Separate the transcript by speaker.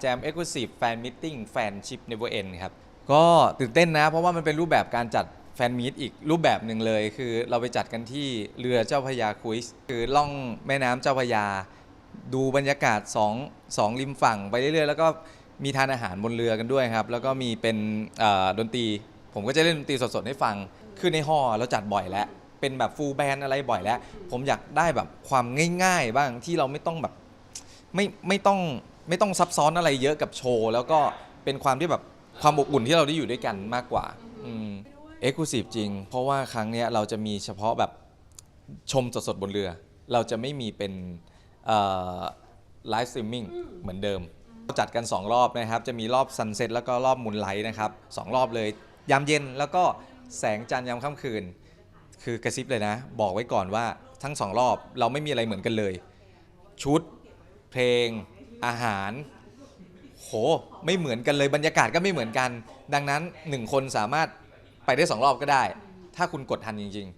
Speaker 1: แจม Exclusive Fan Meeting Fanship Never End ครับ ก็ตื่นเต้นนะ เพราะว่ามันเป็นรูปแบบการจัดแฟนมีตอีกรูปแบบหนึ่งเลย คือเราไปจัดกันที่เรือเจ้าพระยาคุยส์คือล่องแม่น้ำเจ้าพระยา ดูบรรยากาศสองสองริมฝั่งไปเรื่อยๆ แล้วก็มีทานอาหารบนเรือกันด้วยครับ แล้วก็มีเป็นดนตรี ผมก็จะเล่นดนตรีสดๆให้ฟัง คือในฮอลล์เราจัดบ่อยแล้วเป็นแบบฟูลแบนอะไรบ่อยแล้ว ผมอยากได้แบบความง่าย ๆ บ้างที่เราไม่ต้องแบบ ไม่ไม่ต้องไม่ต้องซับซ้อนอะไรเยอะกับโชว์ แล้วก็เป็นความที่แบบความอบอุ่นที่เราได้อยู่ด้วยกันมากกว่าเอ็กซ์คลูซีฟจริง เพราะว่าครั้งเนี้ยเราจะมีเฉพาะแบบชมสดๆบนเรือ เราจะไม่มีเป็นไลฟ์สตรีมมิ่งเหมือนเดิม จัดกัน 2 รอบนะครับ จะมีรอบซันเซ็ตแล้วก็รอบมูนไลท์นะครับสองรอบเลย ยามเย็นแล้วก็แสงจันทร์ยามค่ำคืน คือกระซิบเลยนะ บอกไว้ก่อนว่าทั้งสองรอบเราไม่มีอะไรเหมือนกันเลย ชุด เพลงอาหาร โห ไม่เหมือนกันเลยบรรยากาศก็ไม่เหมือนกัน ดังนั้น 1 คนสามารถไปได้ 2 รอบก็ได้ ถ้าคุณกดทันจริง ๆ